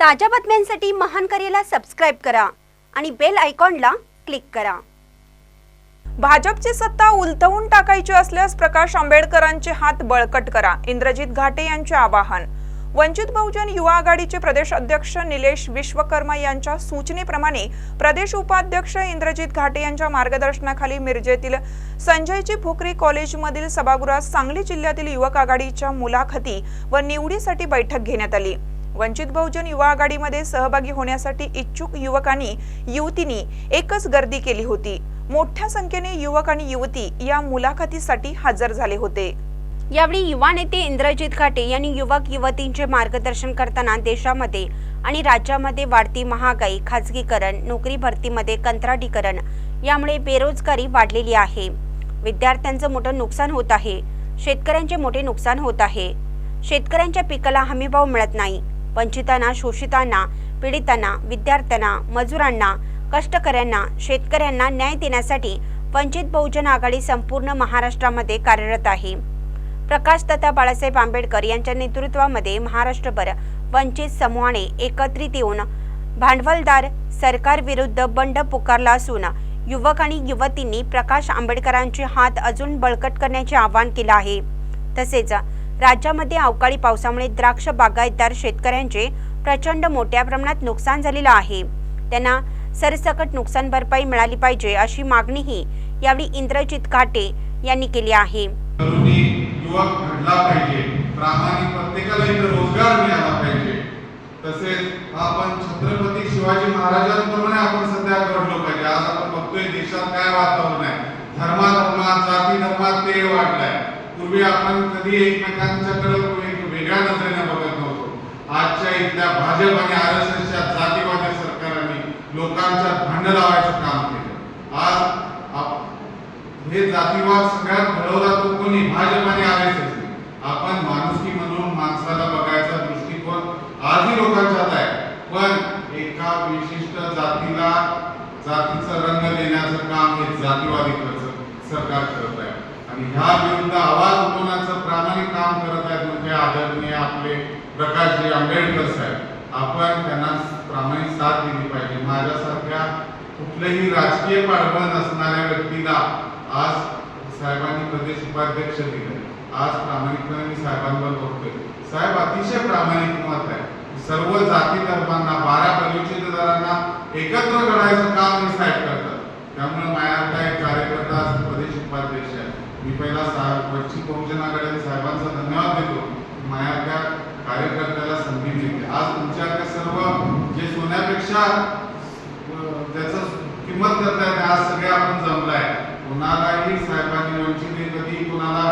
ताज्या बातम्यांसाठी महान करेला सबस्क्राईब करा आणि बेल आयकॉनला क्लिक करा. भाजपची सत्ता उलथवून टाकायची असल्यास प्रकाश आंबेडकरांचे हात बळकट करा इंद्रजित घाटे यांचे आवाहन. वंचित बहुजन युवा आघाडीचे प्रदेश अध्यक्ष निलेश विश्वकर्मा यांच्या सूचनेप्रमाणे प्रदेश उपाध्यक्ष इंद्रजित घाटे यांच्या मार्गदर्शनाखाली मिरजेतील संजयजी भोकरे कॉलेजमधील सभागृहात सांगली जिल्ह्यातील युवक आघाडीच्या मुलाखती व निवडीसाठी बैठक घेण्यात आली. वंचित बहुजन युवा आघाडीमध्ये सहभागी होण्यासाठी इच्छुक युवकांनी युवतींनी एकच गर्दी केली होती. मोठ्या संख्येने युवक आणि युवती या मुलाखतीसाठी हजर झाले होते. यावेळी युवा नेते इंद्रजित घाटे यांनी युवक युवतींचे मार्गदर्शन करताना देशामध्ये आणि राज्यामध्ये वाढती महागाई खाजगीकरण नोकरी भरतीमध्ये कंत्राटीकरण यामुळे बेरोजगारी वाढलेली आहे. विद्यार्थ्यांचं मोठं नुकसान होत आहे. शेतकऱ्यांचे मोठे नुकसान होत आहे. शेतकऱ्यांच्या पिकाला हमीभाव मिळत नाही. वंचितांना शोषितांना पीडितांना विद्यार्थ्यांना मजुरांना कष्टकऱ्यांना शेतकऱ्यांना न्याय देण्यासाठी वंचित बहुजन आघाडी संपूर्ण महाराष्ट्रामध्ये कार्यरत आहे. प्रकाश तथा बाळासाहेब आंबेडकर यांच्या नेतृत्वामध्ये महाराष्ट्रभर वंचित समूहाने एकत्रित येऊन भांडवलदार सरकारविरुद्ध बंड पुकारला असून युवक आणि युवतींनी प्रकाश आंबेडकरांचे हात अजून बळकट करण्याचे आवाहन केलं आहे. तसेच राज्यामध्ये अवकाळी पावसामुळे द्राक्ष बागायतदार शेतकऱ्यांचे प्रचंड मोठ्या प्रमाणात नुकसान झालेलं आहे. त्यांना सरसकट नुकसान भरपाई मिळाली पाहिजे अशी मागणीही यावेळी इंद्रजित घाटे यांनी केली आहे. युवक घडला पाहिजे. प्रामाणिक प्रत्येकाला रोजगार मिळाला पाहिजे. तसेच आपण छत्रपती शिवाजी महाराजांप्रमाणे आपण सध्या घडलो पाहिजे. आज आपण बघतोय देशात काय वातावरण आहे. धर्माधर्मात जाती धर्मात ते वाढलाय. पूर्वी आपण कधी एकमेकांच्याकडे एक वेगळ्या नजरेने बघत नव्हतो. आजच्या इथल्या भाजप आणि आर एस एसच्या जातीवादी सरकारांनी लोकांच्या भांड लावायचं काम केलं. आज हे जातीवाद सगळ्यात घडवला तो कोणी? भाजप आणि आर एस एस. आपण माणुसकी म्हणून माणसाला बघायचा दृष्टिकोन आजही लोकांच्यात आहे. पण एका विशिष्ट जातीला जातीचा रंग देण्याचं काम हे जातीवादी सरकार करत आहे. आणि ह्या विरुद्ध आवाज उठवण्याचं प्रामाणिक काम करत आहेत म्हणजे आदरणीय आपले प्रकाशजी आंबेडकर साहेब. आपण त्यांना प्रामाणिक साथ दिली पाहिजे. माझ्यासारख्या कुठलेही राजकीय पाठबळ नसणाऱ्या व्यक्तीला आज साहेबांनी प्रदेश उपाध्यक्ष दिले. आज प्रामाणिकपणे मी साहेबांवर बघतोय. साहेब अतिशय प्रामाणिक मत आहे. सर्व जाती धर्मांना बारा बलुचितदारांना एकत्र करायचं काम हे साहेब करतात. त्यामुळे माझ्या एक कार्यकर्ता प्रदेश उपाध्यक्ष आहे. मी पहिला साहेब वंचित बहुजन आघाडी साहेबांचा धन्यवाद देतो. माझ्या त्या कार्यकर्त्याला संधी मिळते. आज तुमच्याकडे सर्व जे सोन्यापेक्षा त्याचं किंमत करतायत आज सगळे आपण जमलाय. कोणालाही साहेबांनी वंचित कधी कोणाला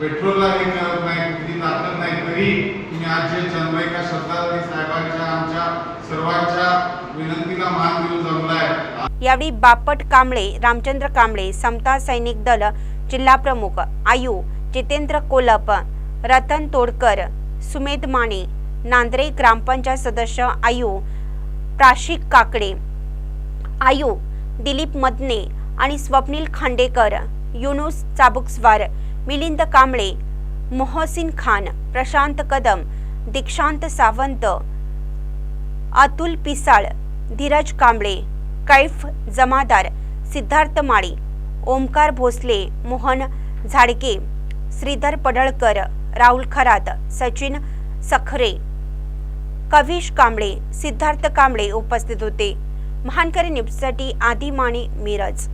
पेट्रोलला हे करत नाही कधी ताकद नाही तरी तुम्ही आज जे जन्म एका शब्दात साहेबांच्या आमच्या सर्वांच्या विनंतीला मान देऊन जमलाय. यावेळी बापट कांबळे रामचंद्र कांबळे समता सैनिक दल जिल्हा प्रमुख आयु जितेंद्र कोलप रतन तोडकर सुमेध माने नांद्रे ग्रामपंचायत सदस्य आयु प्राशिक काकडे आयु दिलीप मदने आणि स्वप्नील खांडेकर युनुस चाबुकस्वार मिलिंद कांबळे मोहसिन खान प्रशांत कदम दीक्षांत सावंत अतुल पिसाळ धीरज कांबळे कैफ जमादार सिद्धार्थ माळी ओमकार भोसले मोहन झाडके श्रीधर पडळकर राहुल खरात सचिन सखरे कविश कांबळे सिद्धार्थ कांबळे उपस्थित होते. महानकरी न्यूजसाठी आदी माने मिरज.